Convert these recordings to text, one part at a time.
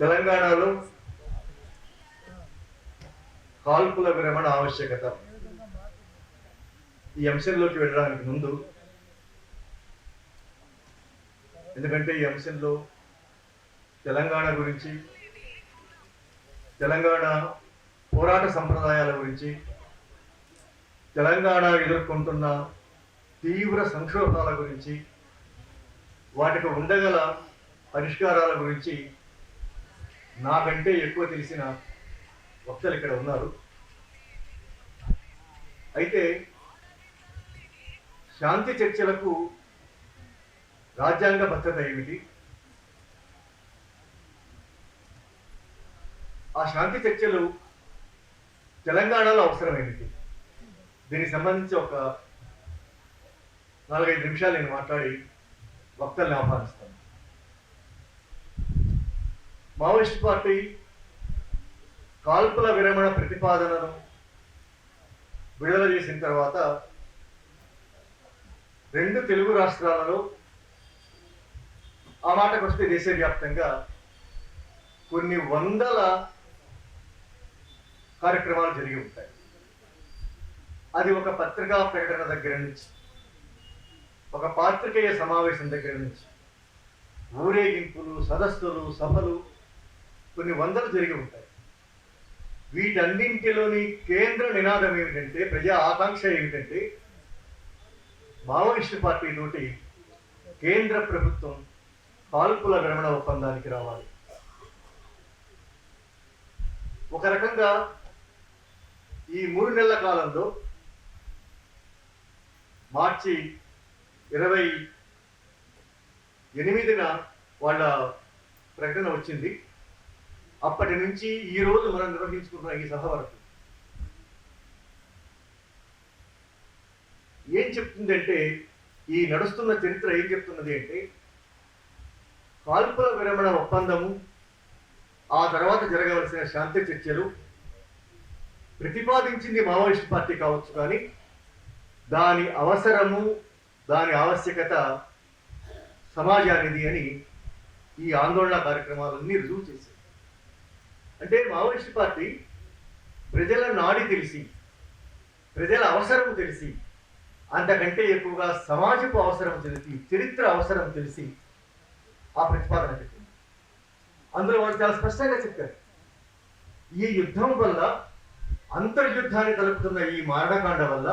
తెలంగాణలో కాల్పుల విరమణ ఆవశ్యకత. ఈ అంశంలోకి వెళ్ళడానికి ముందు ఎందుకంటే ఈ అంశంలో తెలంగాణ గురించి తెలంగాణ పోరాట సంప్రదాయాల గురించి తెలంగాణ ఎదుర్కొంటున్న తీవ్ర సంక్షోభాల గురించి వాటికి ఉండగల పరిష్కారాల గురించి నాకంటే ఎక్కువ తెలిసిన వక్తలు ఇక్కడ ఉన్నారు. అయితే శాంతి చర్చలకు రాజ్యాంగ భద్రత ఏమిటి? ఆ శాంతి చర్చలు తెలంగాణలో అవసరమేమిటి దీనికి సంబంధించి ఒక నాలుగైదు నిమిషాలు నేను మాట్లాడి వక్తల్ని ఆహ్వానిస్తాను. మావోయిస్ట్ పార్టీ కాల్పుల విరమణ ప్రతిపాదనను విడుదల చేసిన తర్వాత రెండు తెలుగు రాష్ట్రాలలో ఆ మాటకు వస్తే దేశవ్యాప్తంగా కొన్ని వందల కార్యక్రమాలు జరిగి ఉంటాయి. అది ఒక పత్రికా ప్రకటన దగ్గర నుంచి ఒక పాత్రికేయ సమావేశం దగ్గర నుంచి ఊరేగింపులు సదస్సులు సభలు కొన్ని వందలు జరిగి ఉంటాయి. వీటన్నింటిలోని కేంద్ర నినాదం ఏమిటంటే ప్రజా ఆకాంక్ష ఏమిటంటే మావోయిస్టు పార్టీ నోటి కేంద్ర ప్రభుత్వం కాల్పుల విరమణ ఒప్పందానికి రావాలి. ఒక రకంగా ఈ మూడు నెలల కాలంలో మార్చి ఇరవై ఎనిమిదిన వాళ్ళ ప్రకటన వచ్చింది. అప్పటి నుంచి ఈ రోజు మనం నిర్వహించుకున్న ఈ సభ వరకు ఏం చెప్తుందంటే ఈ నడుస్తున్న చరిత్ర ఏం చెప్తున్నది అంటే కాల్పుల విరమణ ఒప్పందము ఆ తర్వాత జరగవలసిన శాంతి చర్చలు ప్రతిపాదించింది మావోయిస్ట్ పార్టీ కావచ్చు కానీ దాని అవసరము దాని ఆవశ్యకత సమాజానిది అని ఈ ఆందోళన కార్యక్రమాలన్నీ రుజువు చేశారు అంటే మావోయిస్ట్ పార్టీ ప్రజల నాడి తెలిసి ప్రజల అవసరం తెలిసి అంతకంటే ఎక్కువగా సమాజపు అవసరం తెలిసి చరిత్ర అవసరం తెలిసి ఆ ప్రతిపాదన చెప్పింది. అందులో వాళ్ళు చాలా స్పష్టంగా చెప్పారు. ఈ యుద్ధం వల్ల అంతర్యుద్ధాన్ని తలుపుతున్న ఈ మారణకాండ వల్ల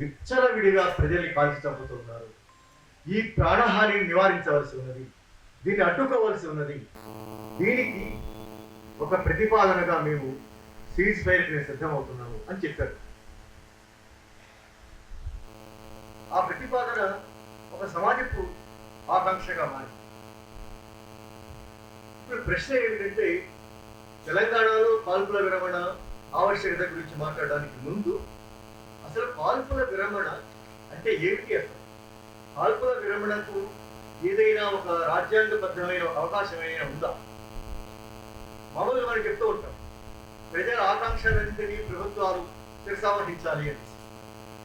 విచ్చలవిడిగా ప్రజల్ని కాల్చి చంపుతున్నారు ఈ ప్రాణహానిని నివారించవలసి ఉన్నది దీన్ని అడ్డుకోవలసి ఉన్నది. దీనికి ఒక ప్రతిపాదనగా మేము సీజ్ ఫైర్కి మేము సిద్ధమవుతున్నాము అని చెప్పారు. ఆ ప్రతిపాదన ఒక సమాజపు ఆకాంక్షగా మారింది. ఇప్పుడు ప్రశ్న ఏమిటంటే తెలంగాణలో కాల్పుల విరమణ ఆవశ్యకత గురించి మాట్లాడడానికి ముందు అసలు కాల్పుల విరమణ అంటే ఏమిటి అసలు? కాల్పుల విరమణకు ఏదైనా ఒక రాజ్యాంగబద్ధమైన అవకాశం ఏమైనా ఉందా? మామూలుగా మనం చెప్తూ ఉంటాం. ప్రజల ఆకాంక్షలన్నింటినీ ప్రభుత్వాలు శిరసావహించాలి అని.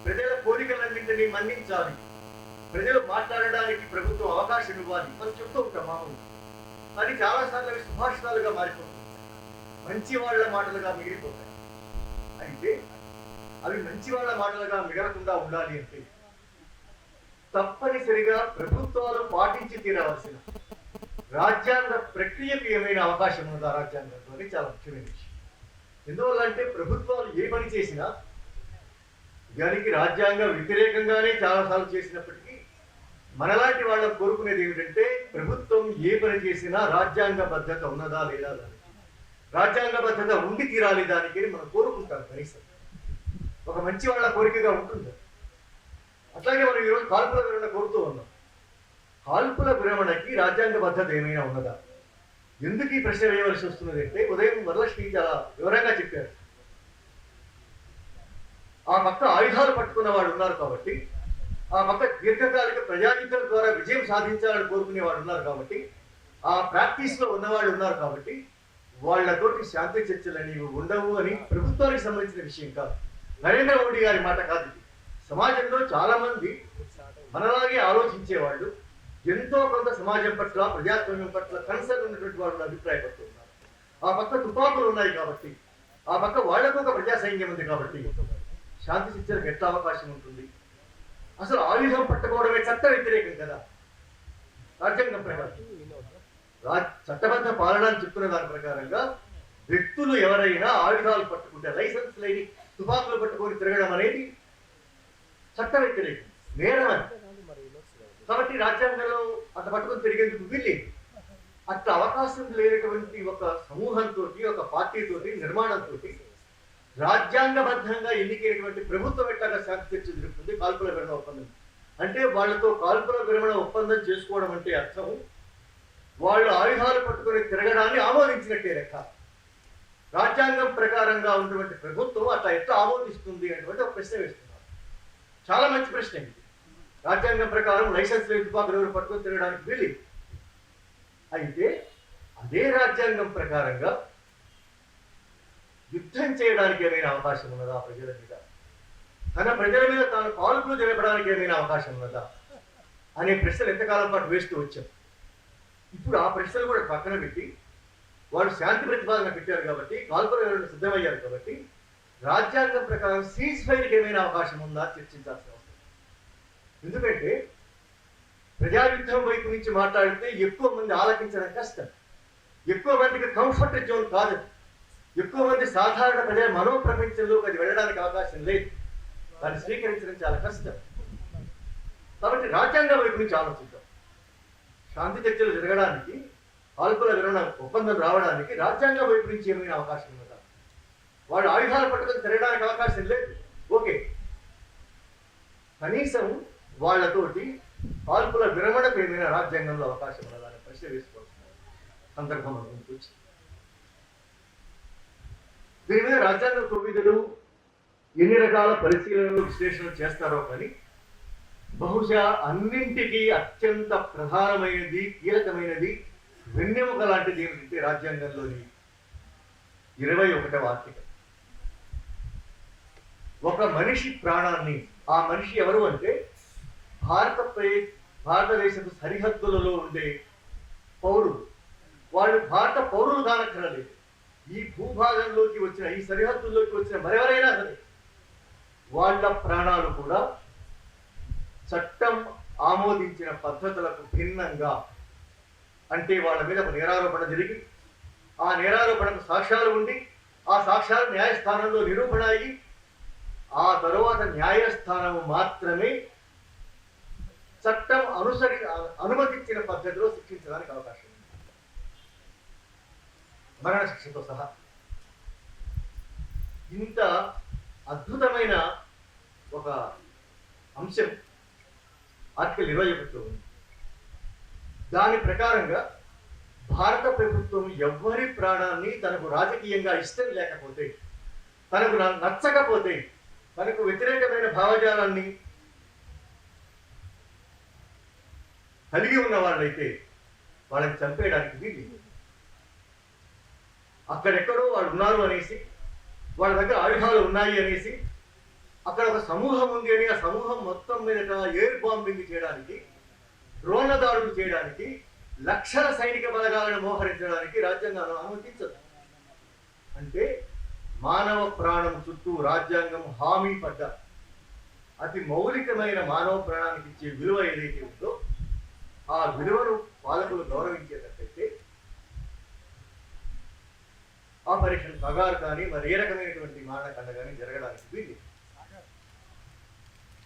ప్రజల కోరికలన్నింటినీ మన్నించాలి. ప్రజలు మాట్లాడడానికి ప్రభుత్వం అవకాశం ఇవ్వాలి. మనం చెప్తూ ఉంటాం మామూలుగా. కానీ చాలాసార్లు అవి సుభాషితాలుగా మారిపోతాయి. మంచి వాళ్ళ మాటలుగా మిగిలిపోతాయి. అయితే అవి మంచి వాళ్ళ మాటలుగా మిగలకుండా ఉండాలి అంటే తప్పనిసరిగా ప్రభుత్వాలు పాటించి తీరవలసిన రాజ్యాంగ ప్రక్రియకు ఏమైనా అవకాశం ఉందా రాజ్యాంగంలో అని చాలా ముఖ్యమైన విషయం. ఎందువల్ల అంటే ప్రభుత్వాలు ఏ పని చేసినా దానికి రాజ్యాంగ వ్యతిరేకంగానే చాలాసార్లు చేసినప్పటికీ మనలాంటి వాళ్ళ కోరుకునేది ఏమిటంటే ప్రభుత్వం ఏ పని చేసినా రాజ్యాంగ బద్ధత ఉన్నదా లేదా దానికి రాజ్యాంగ బద్ధత ఉండి తీరాలి దానికి అని మనం కోరుకుంటాం కనీసం. ఒక మంచి వాళ్ళ కోరికగా ఉంటుంది. అట్లాగే మనం ఈరోజు కాల్పుల వివరణ కోరుతూ ఉన్నాం. కాల్పుల విరమణకి రాజ్యాంగ భద్రత ఏమైనా ఉన్నదా? ఎందుకు ఈ ప్రశ్న వేయవలసి వస్తున్నది అంటే ఉదయం వరలక్ష్మి చాలా వివరంగా చెప్పారు. ఆ పక్క ఆయుధాలు పట్టుకున్న వాడు ఉన్నారు కాబట్టి ఆ పక్క దీర్ఘకాలిక ప్రజాయుద్ధం ద్వారా విజయం సాధించాలని కోరుకునే వాడు ఉన్నారు కాబట్టి ఆ ప్రాక్టీస్లో ఉన్నవాళ్ళు ఉన్నారు కాబట్టి వాళ్ళతోటి శాంతి చర్చలు అనేవి ఉండవు అని ప్రభుత్వానికి సంబంధించిన విషయం కాదు. నరేంద్ర మోడీ గారి మాట కాదు సమాజంలో చాలా మంది మనలాగే ఆలోచించేవాళ్ళు ఎంతో కొంత సమాజం పట్ల ప్రజాస్వామ్యం పట్ల కన్సర్న్ ఉన్నటువంటి వాళ్ళు అభిప్రాయపడుతున్నారు ఆ పక్క తుపాకులు ఉన్నాయి కాబట్టి ఆ పక్క వాళ్ళకు ఒక ప్రజా సైన్యం ఉంది కాబట్టి శాంతి శిక్షణకు ఎట్లా అవకాశం ఉంటుంది? అసలు ఆయుధం పట్టుకోవడమే చట్ట వ్యతిరేకం కదా. రాజ్యాంగం ప్రకారం. చట్టబద్ధ పాలన అని చెప్తున్న దాని ప్రకారంగా వ్యక్తులు ఎవరైనా ఆయుధాలు పట్టుకుంటే లైసెన్స్ లేని తుపాకులు పట్టుకొని తిరగడం అనేది చట్ట వ్యతిరేకం. నేరమని కాబట్టి రాజ్యాంగంలో అంత పట్టుకొని తిరిగేందుకు వీల్లేదు. అట్లా అవకాశం లేనటువంటి ఒక సమూహంతో ఒక పార్టీతో నిర్మాణంతో రాజ్యాంగబద్ధంగా ఎన్నికైనటువంటి ప్రభుత్వం ఎట్లాగా శాఖ చర్చ జరుగుతుంది కాల్పుల విరమణ ఒప్పందం. అంటే వాళ్ళతో కాల్పుల విరమణ ఒప్పందం చేసుకోవడం అంటే అర్థం వాళ్ళు ఆయుధాలు పట్టుకొని తిరగడాన్ని ఆమోదించినట్టే లెక్క. రాజ్యాంగం ప్రకారంగా ఉన్నటువంటి ప్రభుత్వం అట్లా ఎట్లా ఆమోదిస్తుంది అనేటువంటి ఒక ప్రశ్న వేస్తున్నారు. చాలా మంచి ప్రశ్న ఇది. రాజ్యాంగం ప్రకారం లైసెన్స్ లేని తుపాకులు ఎవరు పట్టుకొని తిరగడానికి వీలు అయితే అదే రాజ్యాంగం ప్రకారంగా యుద్ధం చేయడానికి ఏమైనా అవకాశం ఉన్నదా ప్రజల మీద? తన ప్రజల మీద తాను కాల్పులు జరపడానికి ఏమైనా అవకాశం ఉన్నదా? అనే ప్రశ్నలు ఎంతకాలం పాటు వేస్తూ వచ్చాం. ఇప్పుడు ఆ ప్రశ్నలు కూడా పక్కన పెట్టి వారు శాంతి ప్రతిపాదన పెట్టారు కాబట్టి కాల్పులు సిద్ధమయ్యారు కాబట్టి రాజ్యాంగం ప్రకారం సీజ్ ఫైర్కి ఏమైనా అవకాశం ఉందా చర్చించాల్సిన ఎందుకంటే ప్రజాయుద్ధం వైపు నుంచి మాట్లాడితే ఎక్కువ మంది ఆలకించడం కష్టం. ఎక్కువ మందికి కంఫర్ట్ జోన్ కాదు. ఎక్కువ మంది సాధారణ ప్రజల మనోప్రపంచంలోకి అది వెళ్ళడానికి అవకాశం లేదు. దాన్ని స్వీకరించడం చాలా కష్టం. కాబట్టి రాజ్యాంగం వైపు నుంచి ఆలోచిద్దాం. శాంతి చర్చలు జరగడానికి కాల్పుల విరమణ ఒప్పందం రావడానికి రాజ్యాంగం వైపు నుంచి ఏమైనా అవకాశం ఉందా? వాడు ఆయుధాలు పట్టుకొని తిరగడానికి అవకాశం లేదు. ఓకే. కనీసం వాళ్ళతోటి కాల్పుల విరమణకు పెరిగిన రాజ్యాంగంలో అవకాశం ఉన్నదాన్ని అని ప్రశ్న వేసుకోవాల్సిన సందర్భం ముందుకు వచ్చింది దీని మీద రాజ్యాంగ కోవిదులు ఎన్ని రకాల పరిశీలనలు విశ్లేషణలు చేస్తారో కానీ బహుశా అన్నింటికీ అత్యంత ప్రధానమైనది కీలకమైనది వెన్నెముక లాంటిది ఏమిటంటే రాజ్యాంగంలోని ఇరవై ఒకటవ ఆర్టికల్. ఒక మనిషి ప్రాణాన్ని ఆ మనిషి ఎవరు అంటే భారత ప్రే- భారతదేశపు సరిహద్దులలో ఉండే పౌరులు. వాళ్ళు భారత పౌరులు కానక్కరలేదు ఈ భూభాగంలోకి వచ్చిన ఈ సరిహద్దుల్లోకి వచ్చిన మరెవరైనా సరే వాళ్ళ ప్రాణాలు కూడా చట్టం ఆమోదించిన పద్ధతులకు భిన్నంగా అంటే వాళ్ళ మీద ఒక నేరారోపణ జరిగి ఆ నేరారోపణకు సాక్ష్యాలు ఉండి ఆ సాక్ష్యాలు న్యాయస్థానంలో నిరూపణ అయ్యి ఆ తరువాత న్యాయస్థానం మాత్రమే చట్టం అనుసరి అనుమతించిన పద్ధతిలో శిక్షించడానికి అవకాశం ఉంది. మరణ శిక్షతో సహా. ఇంత అద్భుతమైన ఒక అంశం ఆర్టికల్ ఇరవై ఒకటిలో ఉంది. దాని ప్రకారంగా భారత ప్రభుత్వం ఎవ్వరి ప్రాణాన్ని తనకు రాజకీయంగా ఇష్టం లేకపోతే తనకు నచ్చకపోతే తనకు వ్యతిరేకమైన భావజాలాన్ని కలిగి ఉన్న వాళ్ళైతే వాళ్ళని చంపేయడానికి వీలు అక్కడెక్కడో వాళ్ళు ఉన్నారు అనేసి వాళ్ళ దగ్గర ఆయుధాలు ఉన్నాయి అనేసి అక్కడ ఒక సమూహం ఉంది అని ఆ సమూహం మొత్తం మీద ఎయిర్ బాంబింగ్ చేయడానికి డ్రోన్ల దాడులు చేయడానికి లక్షల సైనిక బలగాలను మోహరించడానికి రాజ్యాంగం అనుమతించదు అంటే మానవ ప్రాణం చుట్టూ రాజ్యాంగం హామీ పడ్డ అతి మౌలికమైన మానవ ప్రాణానికి ఇచ్చే విలువ ఏదైతే ఉందో ఆ విలువను పాలకులు గౌరవించేటట్టయితే ఆపరేషన్ పగారు కానీ మరి ఏ రకమైనటువంటి మారణకాండ కానీ జరగడానికి వీలు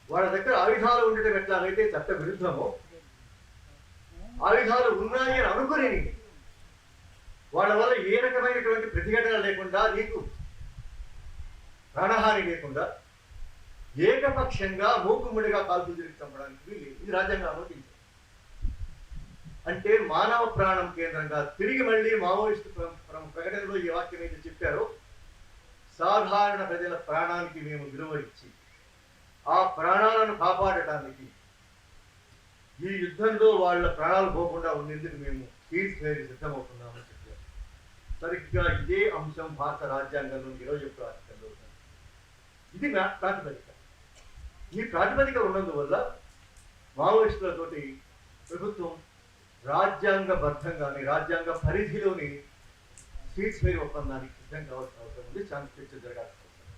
వాళ్ళ దగ్గర ఆయుధాలు ఉండటం ఎట్లాగైతే చట్ట విరుద్ధమో ఆయుధాలు ఉన్నాయి అని అనుకుని వాళ్ళ వల్ల ఏ రకమైనటువంటి ప్రతిఘటన లేకుండా నీకు ప్రాణహాని లేకుండా ఏకపక్షంగా మూకుమ్మడిగా కాల్పులు జరిగి చంపడానికి వీలు ఇది రాజ్యాంగం అనుమతించింది. అంటే మానవ ప్రాణం కేంద్రంగా తిరిగి మళ్ళీ మావోయిస్టు ప్రకటనలో ఈ వాక్యం అయితే చెప్పారో. సాధారణ ప్రజల ప్రాణానికి మేము విలువ ఇచ్చి ఆ ప్రాణాలను కాపాడటానికి ఈ యుద్ధంలో వాళ్ళ ప్రాణాలు పోకుండా ఉండేందుకు మేము సీజ్ సిద్ధమవుతున్నామని చెప్పారు. సరిగ్గా ఇదే అంశం భారత రాజ్యాంగంలో ఇరవై ఒక్క ఆర్టికల్లో ఇది నా ప్రాతిపదిక. ఈ ప్రాతిపదిక ఉన్నందువల్ల మావోయిస్టులతోటి ప్రభుత్వం రాజ్యాంగబద్ధంగాని రాజ్యాంగ పరిధిలోని సీట్స్ ఫైర్ ఒప్పందానికి సిద్ధం కావాల్సిన అవసరం ఉంది. చాలా చర్చ జరగాల్సిన అవసరం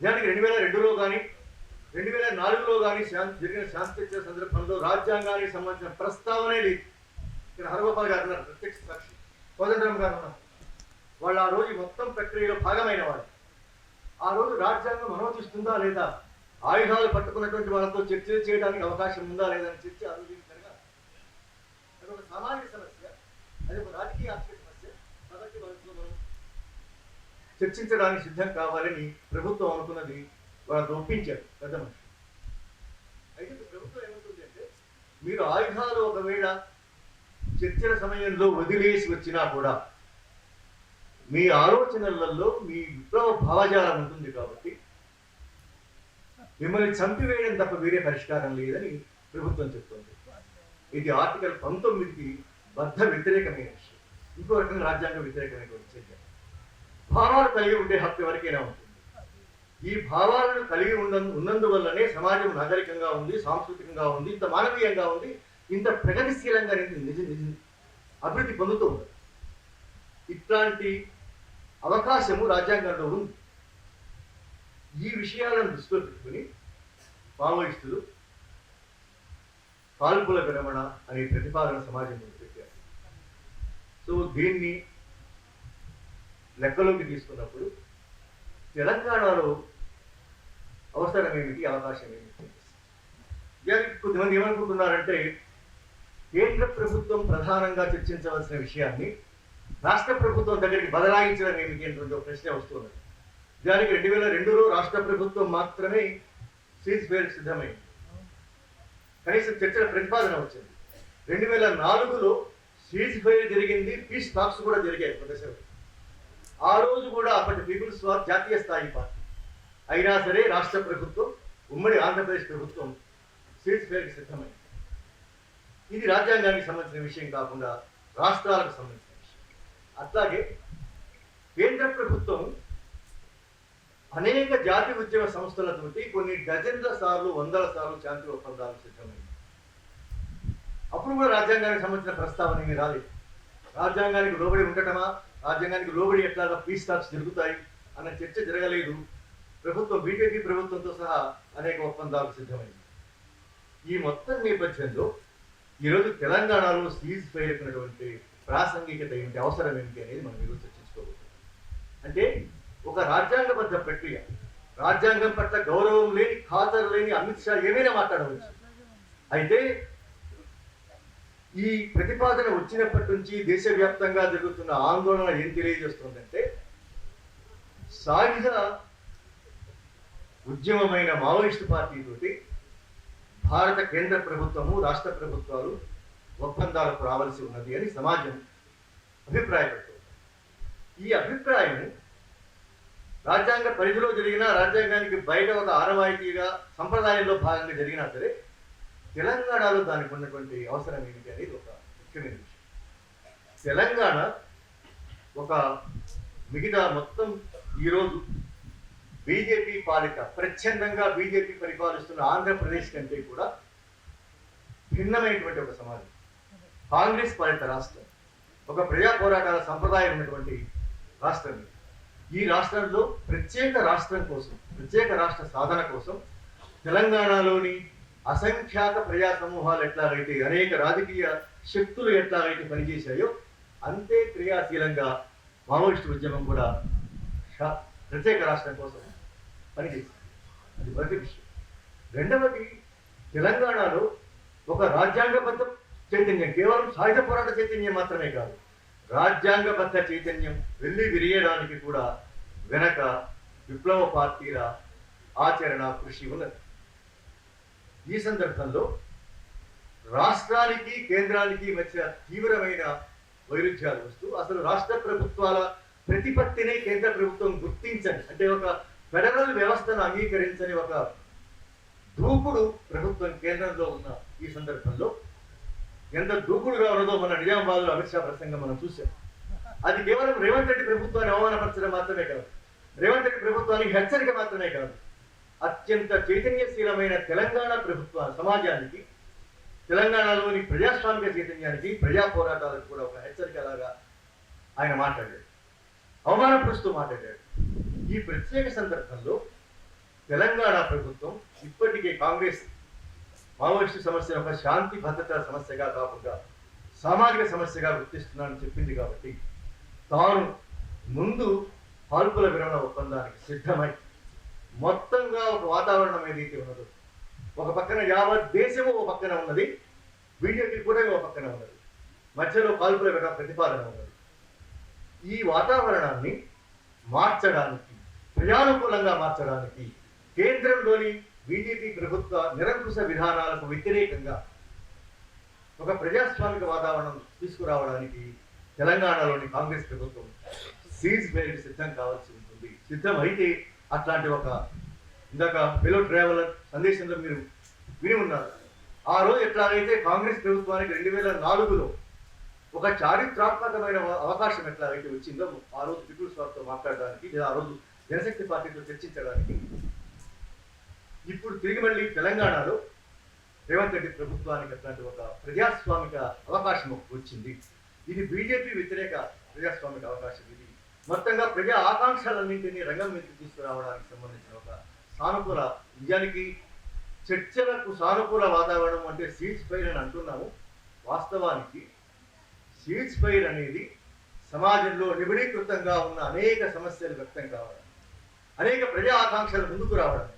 నిజానికి రెండు వేల రెండులో కానీ రెండు వేల నాలుగులో కానీ శాంతి జరిగిన శాంతి చర్చ సందర్భంలో రాజ్యాంగానికి సంబంధించిన ప్రస్తావనే లేదు. ఇక్కడ హరగోపాల్ గారు ఉన్నారు ప్రత్యక్ష సాక్షి. కోదండరామ్ గారు ఉన్నారు. వాళ్ళు ఆ రోజు మొత్తం ప్రక్రియలో భాగమైన వాళ్ళు. ఆ రోజు రాజ్యాంగం అనుమతిస్తుందా లేదా? ఆయుధాలు పట్టుకున్నటువంటి వాళ్ళతో చర్చలు చేయడానికి అవకాశం ఉందా లేదా అని చర్చ ఆ రోజు సామాజిక సమస్య అది ఒక రాజకీయ ఆర్థిక సమస్య. కాబట్టి మనం చర్చించడానికి సిద్ధం కావాలని ప్రభుత్వం అనుకున్నది వాళ్ళతో ఒప్పించారు పెద్ద మనిషి అయితే ప్రభుత్వం ఏమంటుంది అంటే మీరు ఆయుధాలు ఒకవేళ చర్చల సమయంలో వదిలేసి వచ్చినా కూడా మీ ఆలోచనలలో మీ విప్లవ భావజాలం ఉంటుంది కాబట్టి మిమ్మల్ని చంపివేయడం తప్ప వేరే పరిష్కారం లేదని ప్రభుత్వం చెప్తుంది. ఇది ఆర్టికల్ పంతొమ్మిదికి బద్ధ వ్యతిరేకమైన విషయం ఇంకో రకంగా రాజ్యాంగ వ్యతిరేకమైనటువంటి చర్య భావాలు కలిగి ఉండే హక్కు ఎవరికైనా ఉంటుంది. ఈ భావాలను కలిగి ఉన్న ఉన్నందువల్లనే సమాజం నాగరికంగా ఉంది సాంస్కృతికంగా ఉంది ఇంత మానవీయంగా ఉంది ఇంత ప్రగతిశీలంగా నిజ నిజ అభివృద్ధి పొందుతూ ఉంది ఇట్లాంటి అవకాశము రాజ్యాంగంలో ఉంది. ఈ విషయాలను దృష్టిలో పెట్టుకుని మావోయిస్టులు కాల్పుల విరమణ అనే ప్రతిపాదన సమాజం పెట్టారు సో దీన్ని లెక్కలోకి తీసుకున్నప్పుడు తెలంగాణలో అవసరం ఏమిటి? అవకాశం ఏమిటి? కొంతమంది కొద్దిమంది ఏమనుకుంటున్నారంటే కేంద్ర ప్రభుత్వం ప్రధానంగా చర్చించవలసిన విషయాన్ని రాష్ట్ర ప్రభుత్వం దగ్గరికి బదలాయించడం ఏమిటి అనేటువంటి ప్రశ్న వస్తున్నది దానికి రెండు వేల రెండులో రాష్ట్ర ప్రభుత్వం మాత్రమే సీజ్ ఫేర్ సిద్ధమైంది. కనీసం చర్చల ప్రతిపాదన వచ్చింది. రెండు వేల నాలుగులో సీజ్ ఫైర్ జరిగింది పీస్ టాక్స్ కూడా జరిగాయి కొంతసేపు ఆ రోజు కూడా అప్పటి పీపుల్స్ వార్ జాతీయ స్థాయి పార్టీ. అయినా సరే రాష్ట్ర ప్రభుత్వం ఉమ్మడి ఆంధ్రప్రదేశ్ ప్రభుత్వం సీజ్ ఫైర్కి సిద్ధమైంది. ఇది రాజ్యాంగానికి సంబంధించిన విషయం కాకుండా రాష్ట్రాలకు సంబంధించిన విషయం. అట్లాగే కేంద్ర ప్రభుత్వం అనేక జాతి ఉద్యమ సంస్థలతోటి కొన్ని డజన్ల సార్లు వందల సార్లు శాంతి ఒప్పందాలు సిద్ధమైంది. అప్పుడు కూడా రాజ్యాంగానికి సంబంధించిన ప్రస్తావన ఏమీ రాలేదు. రాజ్యాంగానికి లోబడి ఉండటమా? రాజ్యాంగానికి లోబడి ఎట్లాగా పీస్ టాక్స్ జరుగుతాయి అన్న చర్చ జరగలేదు. ప్రభుత్వం బీజేపీ ప్రభుత్వంతో సహా అనేక ఒప్పందాలు సిద్ధమైంది. ఈ మొత్తం నేపథ్యంలో ఈరోజు తెలంగాణలో సీజ్ పేరుకున్నటువంటి ప్రాసంగికత ఏమిటి అవసరం ఏమిటి అనేది మనం ఈరోజు చర్చించుకోబోతున్నాం. అంటే ఒక రాజ్యాంగబద్ధ ప్రక్రియ. రాజ్యాంగం పట్ల గౌరవం లేని ఖాతరు లేని అమిత్ షా ఏమైనా మాట్లాడవచ్చు? అయితే ఈ ప్రతిపాదన వచ్చినప్పటి నుంచి దేశవ్యాప్తంగా జరుగుతున్న ఆందోళన ఏం తెలియజేస్తుందంటే సాయుధ ఉద్యమమైన మావోయిస్టు పార్టీ తోటి భారత కేంద్ర ప్రభుత్వము రాష్ట్ర ప్రభుత్వాలు ఒప్పందాలకు రావాల్సి ఉన్నది అని సమాజం అభిప్రాయపడుతుంది. ఈ అభిప్రాయం రాజ్యాంగ పరిధిలో జరిగిన రాజ్యాంగానికి బయట ఒక ఆనవాయితీగా సంప్రదాయంలో భాగంగా జరిగినా సరే తెలంగాణలో దానికి ఉన్నటువంటి అవసరం ఏమిటి అనేది ఒక ముఖ్యమైన విషయం తెలంగాణ ఒక మిగతా మొత్తం ఈరోజు బీజేపీ పాలిత ప్రచ్ఛన్నంగా బీజేపీ పరిపాలిస్తున్న ఆంధ్రప్రదేశ్ కంటే కూడా భిన్నమైనటువంటి ఒక సమాజం కాంగ్రెస్ పాలిత రాష్ట్రం ఒక ప్రజా పోరాటాల సంప్రదాయం ఉన్నటువంటి రాష్ట్రం ఇది. ఈ రాష్ట్రంలో ప్రత్యేక రాష్ట్రం కోసం ప్రత్యేక రాష్ట్ర సాధన కోసం తెలంగాణలోని అసంఖ్యాక ప్రజా సమూహాలు ఎట్లాగైతే అనేక రాజకీయ శక్తులు ఎట్లాగైతే పనిచేశాయో అంతే క్రియాశీలంగా మావోయిస్టు ఉద్యమం కూడా ప్రత్యేక రాష్ట్రం కోసం పనిచేసింది. అది మొదటి విషయం. రెండవది తెలంగాణలో ఒక రాజ్యాంగబద్ధ చైతన్యం కేవలం సాయుధ పోరాట చైతన్యం మాత్రమే కాదు రాజ్యాంగబద్ధ చైతన్యం వెళ్ళి విరియడానికి కూడా వెనక విప్లవ పార్టీల ఆచరణ కృషి ఉన్నది. ఈ సందర్భంలో రాష్ట్రానికి కేంద్రానికి మధ్య తీవ్రమైన వైరుధ్యాలు వస్తూ అసలు రాష్ట్ర ప్రభుత్వాల ప్రతిపత్తిని కేంద్ర ప్రభుత్వం గుర్తించని అంటే ఒక ఫెడరల్ వ్యవస్థను అంగీకరించని ఒక దూకుడు ప్రభుత్వం కేంద్రంలో ఉన్న ఈ సందర్భంలో ఎంత దూకుడుగా ఉన్నదో మన నిజామాబాద్లో అమిత్ షా ప్రసంగం మనం చూసాం అది కేవలం రేవంత్ రెడ్డి ప్రభుత్వాన్ని అవమానపరచడం మాత్రమే కాదు. రేవంత్ రెడ్డి ప్రభుత్వానికి హెచ్చరిక మాత్రమే కాదు. అత్యంత చైతన్యశీలమైన తెలంగాణ ప్రభుత్వ సమాజానికి తెలంగాణలోని ప్రజాస్వామిక చైతన్యానికి ప్రజా పోరాటాలకు కూడా ఒక హెచ్చరిక లాగా ఆయన మాట్లాడాడు అవమానపరుస్తూ మాట్లాడాడు ఈ ప్రత్యేక సందర్భంలో తెలంగాణ ప్రభుత్వం ఇప్పటికే కాంగ్రెస్ మావోయిస్టు సమస్య ఒక శాంతి భద్రత సమస్యగా కాకుండా సామాజిక సమస్యగా గుర్తిస్తున్నానని చెప్పింది కాబట్టి తాను ముందు కాల్పుల విరమణ ఒప్పందానికి సిద్ధమై మొత్తంగా ఒక వాతావరణం ఏదైతే ఉన్నదో ఒక పక్కన యావత్ దేశము ఒక పక్కన ఉన్నది బీజేపీ కూడా ఒక పక్కన ఉన్నది మధ్యలో కాల్పుల విరమణ ప్రతిపాదన ఉన్నది. ఈ వాతావరణాన్ని మార్చడానికి ప్రజానుకూలంగా మార్చడానికి కేంద్రంలోని బీజేపీ ప్రభుత్వ నిరంకుశ విధానాలకు వ్యతిరేకంగా ఒక ప్రజాస్వామిక వాతావరణం తీసుకురావడానికి తెలంగాణలోని కాంగ్రెస్ ప్రభుత్వం సీజ్ బయటకు సిద్ధం కావాల్సి ఉంటుంది. సిద్ధం అయితే అట్లాంటి ఒక ఇందాక ఫెలో ట్రావెలర్ సందేశంలో మీరు విని ఉన్నారు. ఆ రోజు ఎట్లాగైతే కాంగ్రెస్ ప్రభుత్వానికి రెండు వేల నాలుగులో ఒక చారిత్రాత్మకమైన అవకాశం ఎట్లాగైతే వచ్చిందో ఆ రోజు పీపుల్స్ వారితో మాట్లాడడానికి లేదా ఆ రోజు జనశక్తి పార్టీతో చర్చించడానికి ఇప్పుడు తిరిగి మళ్ళీ తెలంగాణలో రేవంత్ రెడ్డి ప్రభుత్వానికి అట్లాంటి ఒక ప్రజాస్వామిక అవకాశం వచ్చింది. ఇది బీజేపీ వ్యతిరేక ప్రజాస్వామిక అవకాశం ఇది. మొత్తంగా ప్రజా ఆకాంక్షలన్నింటినీ రంగం మీదకి తీసుకురావడానికి సంబంధించిన ఒక సానుకూల నిజానికి చర్చలకు సానుకూల వాతావరణం అంటే సీట్స్ ఫైర్ అని అంటున్నాము. వాస్తవానికి సీట్స్ ఫైర్ అనేది సమాజంలో నిబిడీకృతంగా ఉన్న అనేక సమస్యలు వ్యక్తం కావడం అనేక ప్రజా ఆకాంక్షలు ముందుకు రావడం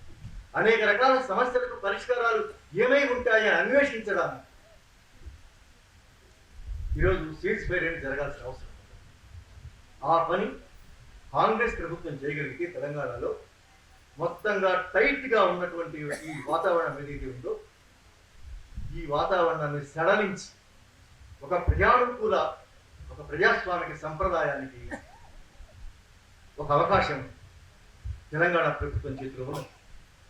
అనేక రకాల సమస్యలకు పరిష్కారాలు ఏమై ఉంటాయని అన్వేషించడం. ఈరోజు సీట్స్ పేరేట్ జరగాల్సిన అవసరం. ఆ పని కాంగ్రెస్ ప్రభుత్వం చేయగలిగితే తెలంగాణలో మొత్తంగా టైట్గా ఉన్నటువంటి ఈ వాతావరణం ఏదైతే ఉందో ఈ వాతావరణాన్ని సడలించి ఒక ప్రజానుకూల ఒక ప్రజాస్వామిక సంప్రదాయానికి ఒక అవకాశం తెలంగాణ ప్రభుత్వం చేతిలో ఉన్నది.